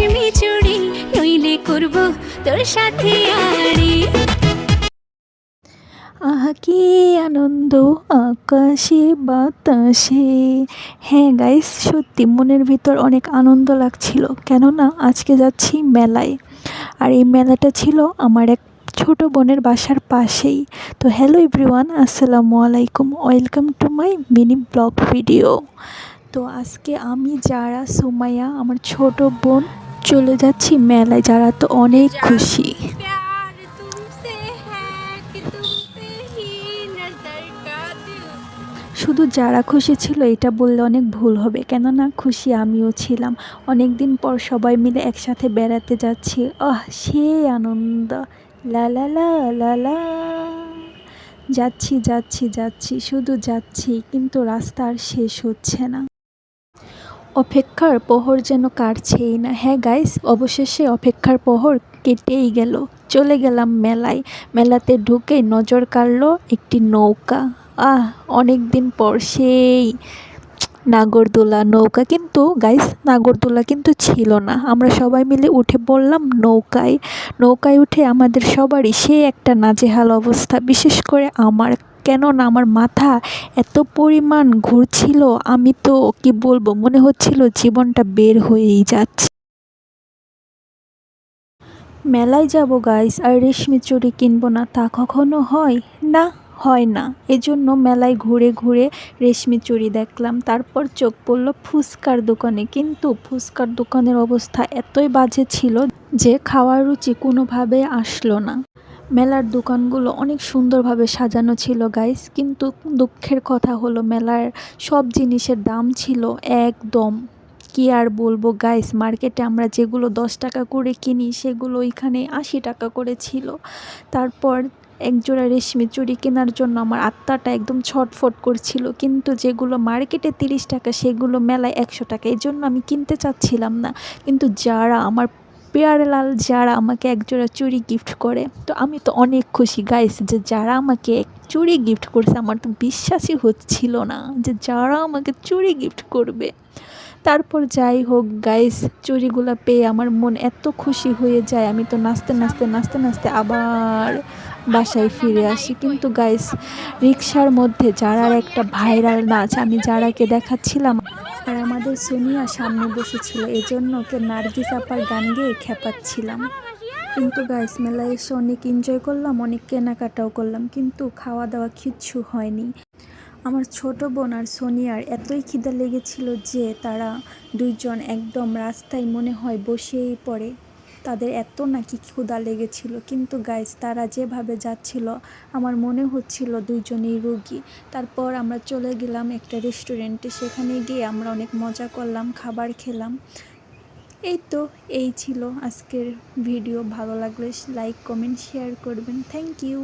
রেশমি চুড়ি নইলে করব তোর সাথে আড়ি। আহা, কি আনন্দ আকাশে, বাতাসে। হ্যাঁ গাইস সত্যি মনের ভিতর অনেক আনন্দ লাগছিল। কেননা, আজকে যাচ্ছি মেলায়। আর এই মেলাটা ছিল আমার এক ছোট বোনের বাসার পাশেই। তো হ্যালো এভরিওয়ান আসসালামু আলাইকুম। Welcome to my mini vlog video তো আজকে আমি, যারা, সুমাইয়া, আমার ছোট বোন চলে যাচ্ছি মেলায় যারা তো অনেক খুশি। শুধু যারা খুশি ছিল এটা বললে অনেক ভুল হবে। কেননা খুশি আমিও ছিলাম। অনেক দিন পর সবাই মিলে একসাথে বেড়াতে যাচ্ছি। আহ সে আনন্দ। লা লা লা লা লা। যাচ্ছি যাচ্ছি যাচ্ছি। শুধু যাচ্ছি কিন্তু রাস্তা আর শেষ হচ্ছে না। অপেক্ষার প্রহর যেন কাটছেই না। হ্যাঁ গাইস অবশেষে অপেক্ষার প্রহর কেটেই গেল। চলে গেলাম মেলায়। মেলাতে ঢুকে নজর কাড়লো একটি নৌকা। আহ অনেক দিন পর সেই নাগরদোলা নৌকা। কিন্তু গাইস নাগরদোলা কিন্তু ছিল না। আমরা সবাই মিলে উঠে পড়লাম নৌকায়। নৌকায় উঠে আমাদের সবারই সে একটা নাজেহাল অবস্থা। বিশেষ করে আমার কেননা আমার মাথা এত পরিমাণ ঘুরছিল, আমি তো কি বলব, মনে হচ্ছিল জীবনটা বের হয়েই যাচ্ছে। মেলায় যাব গাইস আর রেশমি চুড়ি কিনবো না, তা কখনো হয়? না হয় না। এজন্য মেলায় ঘুরে ঘুরে রেশমি চুড়ি দেখলাম, তারপর চোখ পড়ল ফুচকার দোকানে। কিন্তু ফুচকার দোকানের অবস্থা এতই বাজে ছিল যে খাওয়ার রুচি কোনোভাবে আসলো না। মেলার দোকানগুলো অনেক সুন্দরভাবে সাজানো ছিল গাইস কিন্তু দুঃখের কথা হলো, মেলার সব জিনিসের দাম ছিল একদম। কি আর বলব গাইস মার্কেটে আমরা যেগুলো দশ টাকা করে কিনি, সেগুলো এখানে আশি টাকা করে ছিল। তারপর একজোড়া রেশমি চুড়ি কেনার জন্য আমার আত্মাটা একদম ছটফট করছিল। কিন্তু যেগুলো মার্কেটে তিরিশ টাকা, সেগুলো মেলায় একশো টাকা এই জন্য আমি কিনতে চাচ্ছিলাম না। কিন্তু যারা আমার পেয়ারলাল যারা আমাকে একজোড়া চুড়ি গিফট করে, তো আমি তো অনেক খুশি। গাইস যে যারা আমাকে চুড়ি গিফট করছে, আমার তো বিশ্বাসই হচ্ছিল না যে যারা আমাকে চুড়ি গিফট করবে। তারপর যাই হোক গাইস চুড়িগুলো পেয়ে আমার মন এত খুশি হয়ে যায়। আমি তো নাচতে নাচতে নাচতে নাচতে আবার বাসায় ফিরে আসি। কিন্তু গাইস রিক্সার মধ্যে যারার একটা ভাইরাল নাচ, আমি যারাকে দেখাচ্ছিলাম আর আমাদের সোনিয়া সামনে বসেছিল, এজন্য ওকে নার্গিস আপার গান গেয়ে খেপাচ্ছিলাম। কিন্তু গাইস মেলায় এসে অনেক এনজয় করলাম, অনেক কেনাকাটাও করলাম, কিন্তু খাওয়া দাওয়া কিচ্ছু হয়নি। আমার ছোট বোন আর সোনিয়ার এতই খিদা লেগেছিল যে তারা দুইজন একদম রাস্তায় মনে হয় বসেই পড়ে। তাদের এত নাকি ক্ষুধা লেগেছিল। কিন্তু গাইস তারা যেভাবে যাচ্ছিল, আমার মনে হচ্ছিল দুইজনেই রুগী। তারপর আমরা চলে গেলাম একটা রেস্টুরেন্টে সেখানে গিয়ে আমরা অনেক মজা করলাম, খাবার খেলাম। এই তো, এই ছিল আজকের ভিডিও ভালো লাগলে লাইক কমেন্ট শেয়ার করবেন। Thank you